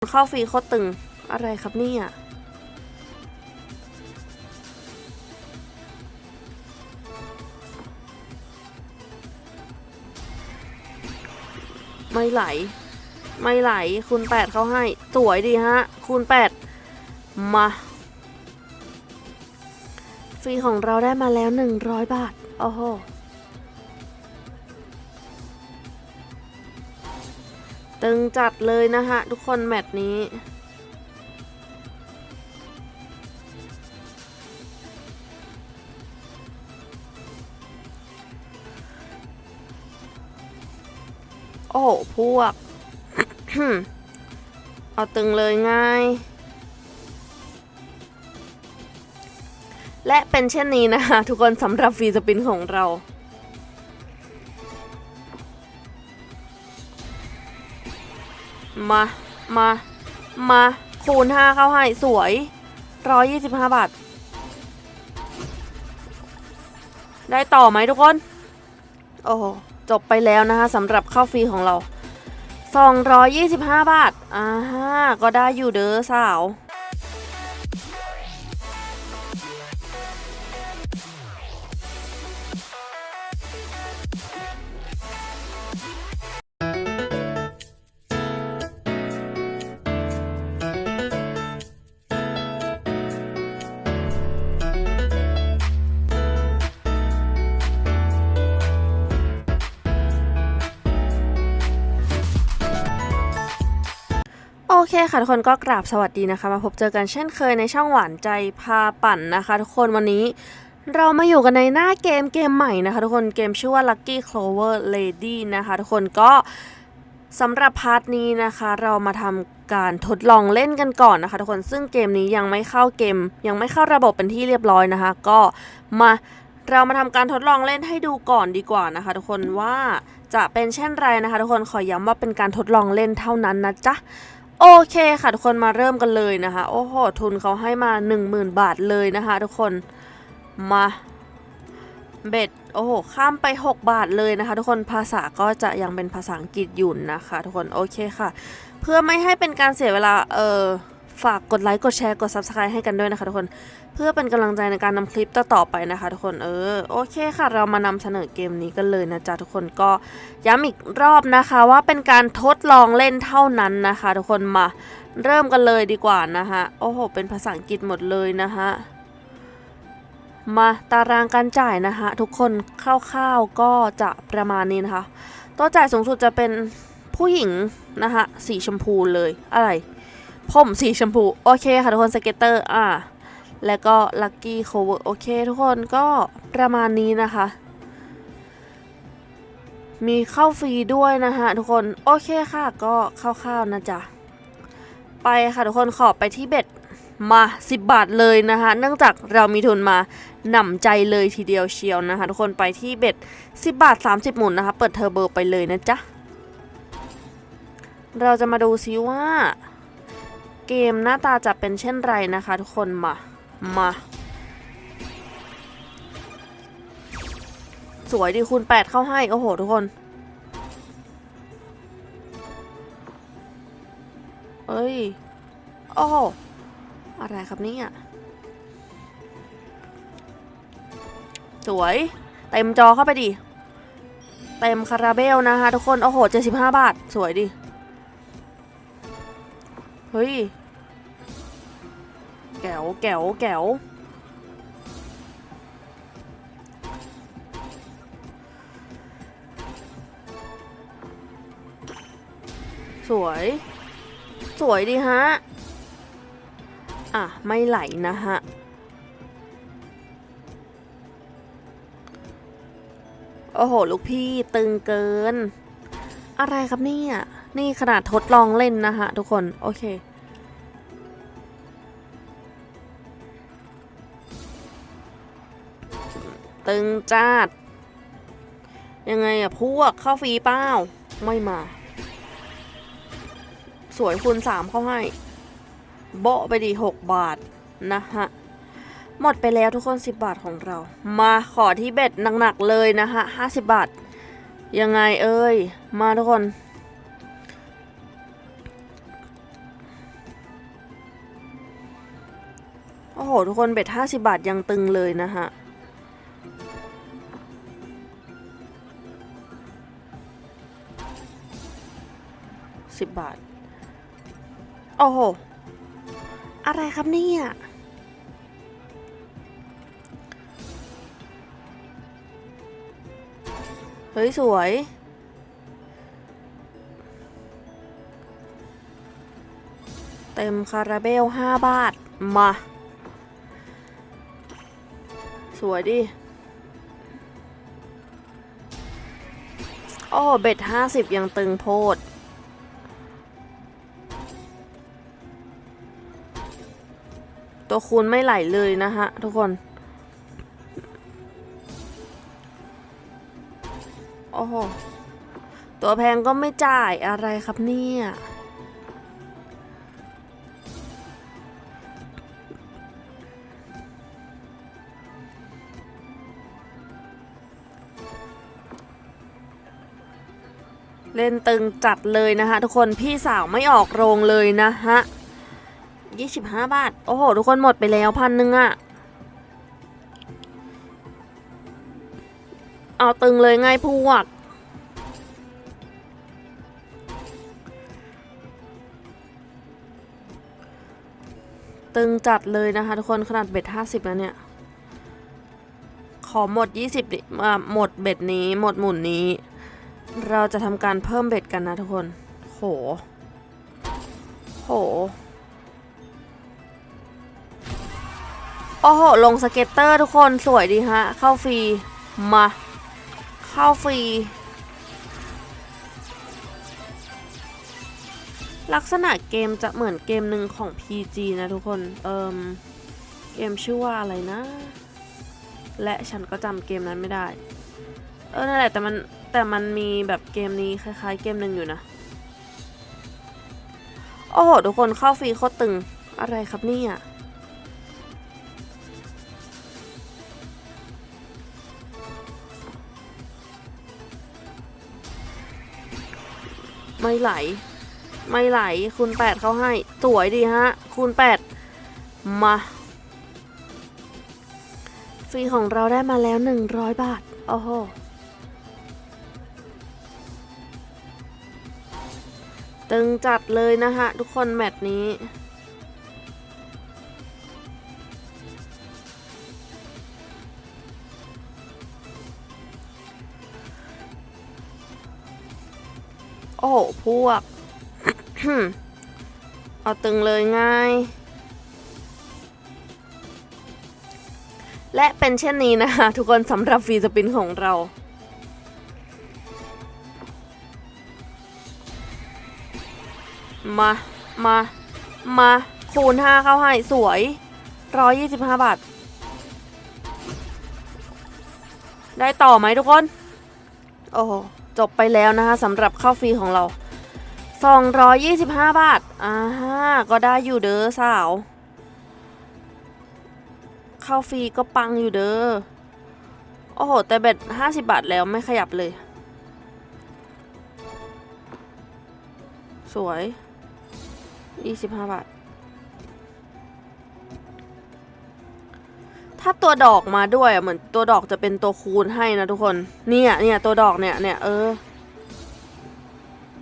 เข้าฟรีโคตรตึงอะไรครับเนี่ยไม่ไหล ไม่ไหลคูณแปดเขาให้ สวยดีฮะคูณแปดมา ฟรีของเราได้มาแล้ว100บาท โอ้โห ตึงจัดเลยนะฮะทุกคนแมตช์นี้ โอ้โหพวก เอาตึงเลยง่าย และเป็นเช่นนี้นะคะทุกคนสำหรับฟรีสปินของเรา มามามาคูณ 5 เข้าให้สวย 125 บาท ได้ต่อไหมทุกคน โอ้โหจบไปแล้วนะคะสำหรับข้าวฟรีของเรา 225 บาทอ่าก็ได้อยู่เด้อสาว เคค่ะทุกคนก็กราบสวัสดีนะคะ มาพบเจอกันเช่นเคยในช่องหวานใจพาปั่นนะคะ ทุกคนวันนี้เรามาอยู่กันในหน้าเกมเกมใหม่นะคะ ทุกคนเกมชื่อว่า Lucky Clover Lady นะคะ ทุกคนก็สำหรับพาร์ทนี้นะคะ เรามาทำการทดลองเล่นกันก่อนนะคะ ทุกคนซึ่งเกมนี้ยังไม่เข้าเกม ยังไม่เข้าระบบเป็นที่เรียบร้อยนะคะ ก็มาเรามาทำการทดลองเล่นให้ดูก่อนดีกว่านะคะ ทุกคนว่าจะเป็นเช่นไรนะคะ ทุกคนขอย้ำว่าเป็นการทดลองเล่นเท่านั้นนะจ๊ะ โอเคค่ะทุกคนมาเริ่มกันเลยนะคะ โอ้โห ทุนเขาให้มา 10,000 บาทเลยนะคะทุกคนมาเบ็ดโอ้โห ข้ามไป 6 บาทเลยนะคะ ทุกคนภาษาก็จะยังเป็นภาษาอังกฤษอยู่นะคะ ทุกคนโอเคค่ะ เพื่อไม่ให้เป็นการเสียเวลาเออ ฝากกดไลค์กดแชร์กด subscribe ให้กันด้วยนะคะทุกคน เพื่อเป็นกำลังใจในการนำคลิปต่อๆไปนะคะทุกคนเออโอเคค่ะ เรามานำเสนอเกมนี้กันเลยนะจ๊ะทุกคนก็ย้ำอีกรอบนะคะว่าเป็นการทดลองเล่นเท่านั้นนะคะ ทุกคนมาเริ่มกันเลยดีกว่านะคะโอ้โห เป็นภาษาอังกฤษหมดเลยนะคะมาตารางการจ่ายนะคะทุกคนคร่าวๆก็จะประมาณนี้นะคะ ตัวจ่ายสูงสุดจะเป็นผู้หญิงนะคะสีชมพูเลยอะไร ผมสีชมพู โอเคค่ะทุกคนสเก็ตเตอร์อ่าแล้วก็ลัคกี้โคเวอร์โอเคทุกคนก็ประมาณนี้นะคะ มีเข้าฟรีด้วยนะคะทุกคนโอเคค่ะก็คร่าวๆนะจ๊ะไปค่ะทุกคนขอไปที่เบ็ดมา 10 บาทเลยนะคะเนื่องจากเรามีทุนมาหนำใจเลยทีเดียวเชียวนะคะ ทุกคนไปที่เบ็ด 10 บาท 30 หมุนนะคะ เปิดเทอร์โบไปเลยนะจ๊ะ เราจะมาดูซิว่า เกมหน้าตาจะเป็นเช่นไรนะคะทุกคนมา มา สวยดีคูณ8เข้าให้ โอ้โห ทุกคน เอ้ย โอ้อะไรครับเนี่ยสวย เต็มจอเข้าไปดิ เต็มคาราเบลนะคะทุกคน โอ้โห 75 บาท สวยดิ เฮ้ย แก๋วแก๋วแก๋วสวย สวยดีฮะ อะ ไม่ไหลนะฮะ โอ้โห ลูกพี่ตึงเกิน อะไรครับเนี่ย นี่ขนาดทดลองเล่นนะฮะทุกคน โอเค ตึงจ้าด ยังไงอะพวกเข้าฟรีเป้าไม่มา สวยคูณสามเข้าให้เบะไปดีหกบาท นะฮะ หมดไปแล้วทุกคนสิบบาทของเรา มาขอที่เบ็ดหนักๆเลยนะฮะห้าสิบบาท ยังไงเอ้ย มาทุกคนโอ้โห ทุกคนเบ็ด50 บาทยังตึงเลยนะฮะ สิบบาท โอ้โห อะไรครับเนี่ยเฮ้ย สวย เต็มคาราเบล5บาท มา สวยดิ โอ้ เบ็ด50ยังตึงโพด ตัวคูณไม่ไหลเลยนะฮะทุกคน โอ้โห ตัวแพงก็ไม่จ่ายอะไรครับเนี่ย เล่นตึงจัดเลยนะคะทุกคนพี่สาวไม่ออกโรงเลยนะฮะ 25 บาท โอ้โห ทุกคนหมดไปแล้วพันหนึ่งอะเอาตึงเลยไงพวก ตึงจัดเลยนะคะทุกคนขนาดเบ็ด 50 แล้วเนี่ย ขอหมด 20ดิอ่าหมดเบ็ดนี้หมดหมุนนี้ เราจะทำการเพิ่มเบ็ดกันนะทุกคน โห โห โอ้โห ลงสเก็ตเตอร์ทุกคนสวยดีฮะ เข้าฟรี มา เข้าฟรี ลักษณะเกมจะเหมือนเกมหนึ่งของ PG นะทุกคน เอิมเกมชื่อว่าอะไรนะ และฉันก็จำเกมนั้นไม่ได้ เออ นั่นแหละ แต่มัน แต่มันมีแบบเกมนี้คล้ายๆ เกมหนึ่งอยู่นะ โอ้โห ทุกคนเข้าฟรีโคตรตึง อะไรครับเนี่ย ไม่ไหล ไม่ไหล คูณแปดเขาให้ สวยดีฮะ คูณแปดมาฟรีของเราได้มาแล้ว 100 บาท โอ้โห ตึงจัดเลยนะฮะ ทุกคนแมตช์นี้ โอ้โห พวก เอาตึงเลยง่าย และเป็นเช่นนี้นะคะทุกคนสำหรับฟรีสปินของเรามา มา มา คูณ 5 เข้าให้ สวย 125 บาท ได้ต่อไหมทุกคน โอ้โห จบไปแล้วนะคะสำหรับข้าวฟรีของเรา 225 บาทอ่าฮก็ได้อยู่เด้อสาวข้าวฟรีก็ปังอยู่เด้อ โอ้โห แต่เบ็ด50 บาทแล้วไม่ขยับเลย สวย 25 บาท ถ้าตัวดอกมาด้วยอะเหมือนตัวดอกจะเป็นตัวคูณให้นะทุกคน เนี่ยเนี่ยตัวดอกเนี่ยเนี่ยเออ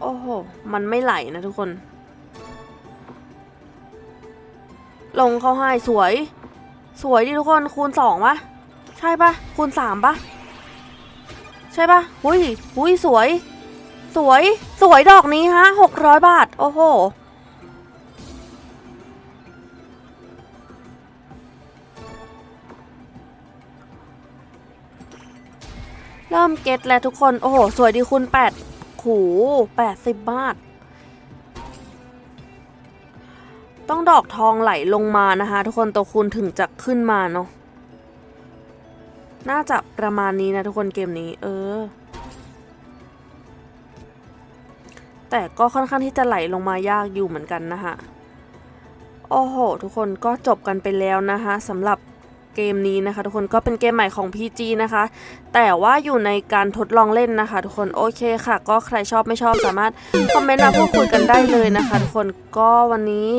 โอ้โห มันไม่ไหลนะทุกคน ลงเข้าให้สวย สวยดิทุกคนคูณสองปะใช่ปะคูณสามปะใช่ปะหุยหุยสวย สวย สวยดอกนี้ฮะหกร้อยบาท โอ้โห เริ่มเก็ตแล้วทุกคน โอ้โห สวยดีคุณแปดขู่แปดสิบบาท ต้องดอกทองไหลลงมานะคะ ทุกคนตัวคูณถึงจะขึ้นมาเนาะน่าจะประมาณนี้นะทุกคนเกมนี้ เออ แต่ก็ค่อนข้างที่จะไหลลงมายากอยู่เหมือนกันนะคะโอ้โห ทุกคนก็จบกันไปแล้วนะคะสำหรับ เกมนี้นะคะ ทุกคนก็เป็นเกมใหม่ของ PG นะคะ แต่ว่าอยู่ในการทดลองเล่นนะคะ ทุกคนโอเคค่ะ ก็ใครชอบไม่ชอบสามารถคอมเมนต์มาพูดคุยกันได้เลยนะคะ ทุกคนก็วันนี้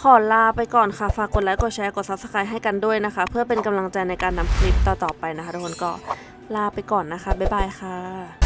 ขอลาไปก่อนค่ะ ฝากกดไลค์กดแชร์กด subscribe ให้กันด้วยนะคะ เพื่อเป็นกำลังใจในการนำคลิปต่อๆไปนะคะ ทุกคนก็ลาไปก่อนนะคะบ๊ายบายค่ะ